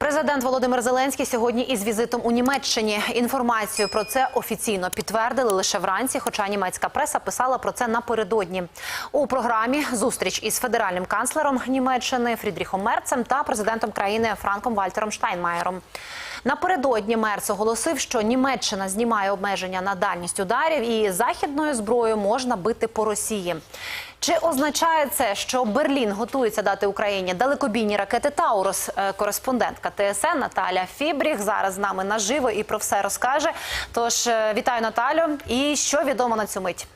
Президент Володимир Зеленський сьогодні із візитом у Німеччині. Інформацію про це офіційно підтвердили лише вранці, хоча німецька преса писала про це напередодні. У програмі зустріч із федеральним канцлером Німеччини Фрідріхом Мерцем та президентом країни Франком Вальтером Штайнмаєром. Напередодні Мерц оголосив, що Німеччина знімає обмеження на дальність ударів і західною зброєю можна бити по Росії. Чи означає це, що Берлін готується дати Україні далекобійні ракети Таурус? Е, Кореспондентка ТСН Наталя Фібріх зараз з нами наживо і про все розкаже. Тож е, вітаю Наталю. І що відомо на цю мить?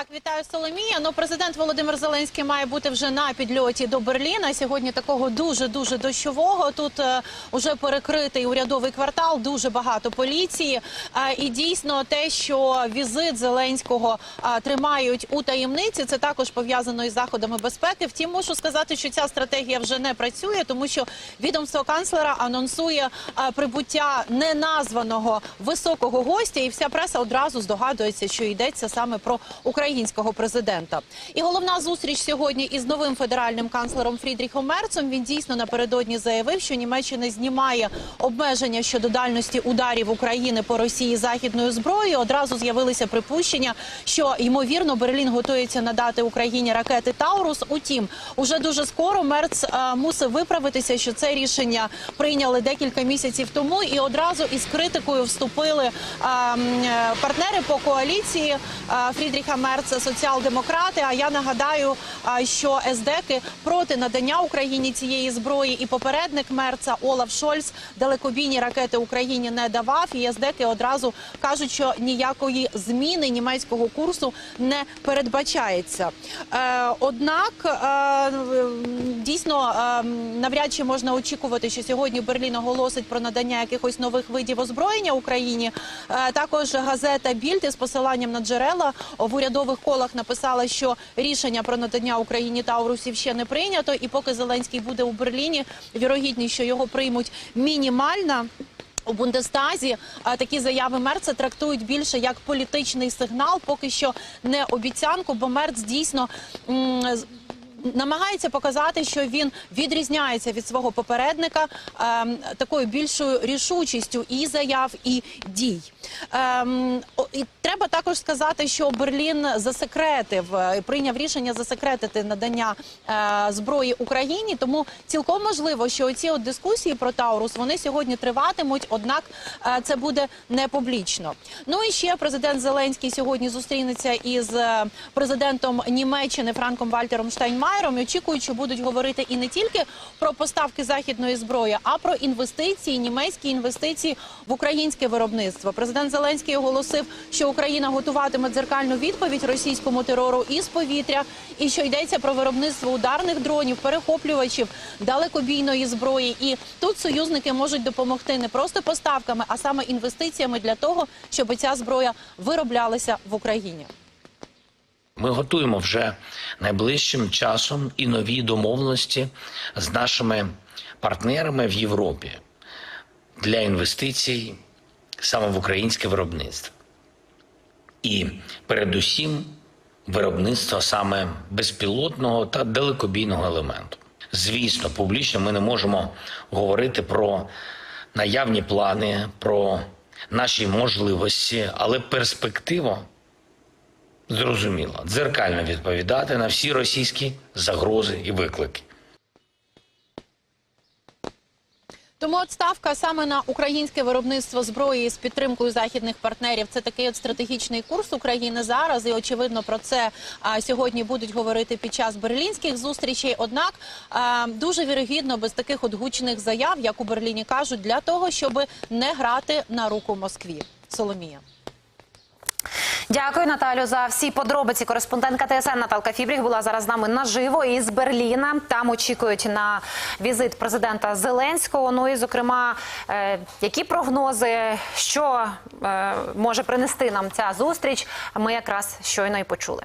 Так, вітаю Соломія. Ну, президент Володимир Зеленський має бути вже на підльоті до Берліна. Сьогодні такого дуже дуже дощового. Тут е, уже перекритий урядовий квартал, дуже багато поліції. Е, і дійсно те, що візит Зеленського е, тримають у таємниці, це також пов'язано із заходами безпеки. Втім, мушу сказати, що ця стратегія вже не працює, тому що відомство канцлера анонсує е, прибуття неназваного високого гостя, і вся преса одразу здогадується, що йдеться саме про українського президента. І головна зустріч сьогодні із новим федеральним канцлером Фрідріхом Мерцем. Він дійсно напередодні заявив, що Німеччина знімає обмеження щодо дальності ударів України по Росії західною зброєю. Одразу з'явилися припущення, що ймовірно Берлін готується надати Україні ракети Таурус. Утім, уже дуже скоро Мерц е, мусив виправитися, що це рішення прийняли декілька місяців тому, і одразу із критикою вступили е, м, е, партнери по коаліції е, Фрідріха Мерца, соціал-демократи. А я нагадаю, що СДЕКи проти надання Україні цієї зброї, і попередник Мерца Олаф Шольц далекобійні ракети Україні не давав. І СДЕКи одразу кажуть, що ніякої зміни німецького курсу не передбачається. Е, однак е, дійсно е, навряд чи можна очікувати, що сьогодні Берлін оголосить про надання якихось нових видів озброєння Україні. Також газета Більд із посиланням на джерела в урядових колах написала, що рішення про надання Україні Таурусів ще не прийнято, і поки Зеленський буде у Берліні, вірогідність, що його приймуть мінімальна. У Бундестазі а, такі заяви Мерца трактують більше як політичний сигнал, поки що не обіцянку, бо Мерц дійсно м, намагається показати, що він відрізняється від свого попередника ем, такою більшою рішучістю і заяв, і дій. Ем, і треба також сказати, що Берлін засекретив, е, прийняв рішення засекретити надання е, зброї Україні. Тому цілком можливо, що оці от дискусії про Таурус вони сьогодні триватимуть, однак е, це буде не публічно. Ну і ще президент Зеленський сьогодні зустрінеться із е, президентом Німеччини Франком Вальтером Штайнмаєром. І очікують, що будуть говорити і не тільки про поставки західної зброї, а про інвестиції, німецькі інвестиції в українське виробництво. Президент Зеленський оголосив, що Україна готуватиме дзеркальну відповідь російському терору із повітря, і що йдеться про виробництво ударних дронів, перехоплювачів, далекобійної зброї. І тут союзники можуть допомогти не просто поставками, а саме інвестиціями для того, щоб ця зброя вироблялася в Україні. Ми готуємо вже найближчим часом і нові домовленості з нашими партнерами в Європі для інвестицій саме в українське виробництво. І передусім виробництво саме безпілотного та далекобійного елементу. Звісно, публічно ми не можемо говорити про наявні плани, про наші можливості, але перспектива зрозуміло, дзеркально відповідати на всі російські загрози і виклики. Тому от ставка саме на українське виробництво зброї з підтримкою західних партнерів це такий от стратегічний курс України зараз. І очевидно про це а, сьогодні будуть говорити під час берлінських зустрічей. Однак а, дуже вірогідно без таких от гучних заяв, як у Берліні кажуть, для того, щоб не грати на руку Москві. Соломія. Дякую, Наталю, за всі подробиці. Кореспондентка ТСН Наталка Фібріх була зараз з нами наживо із Берліна. Там очікують на візит президента Зеленського. Ну і зокрема, е, які прогнози, що е, може принести нам ця зустріч, ми якраз щойно і почули.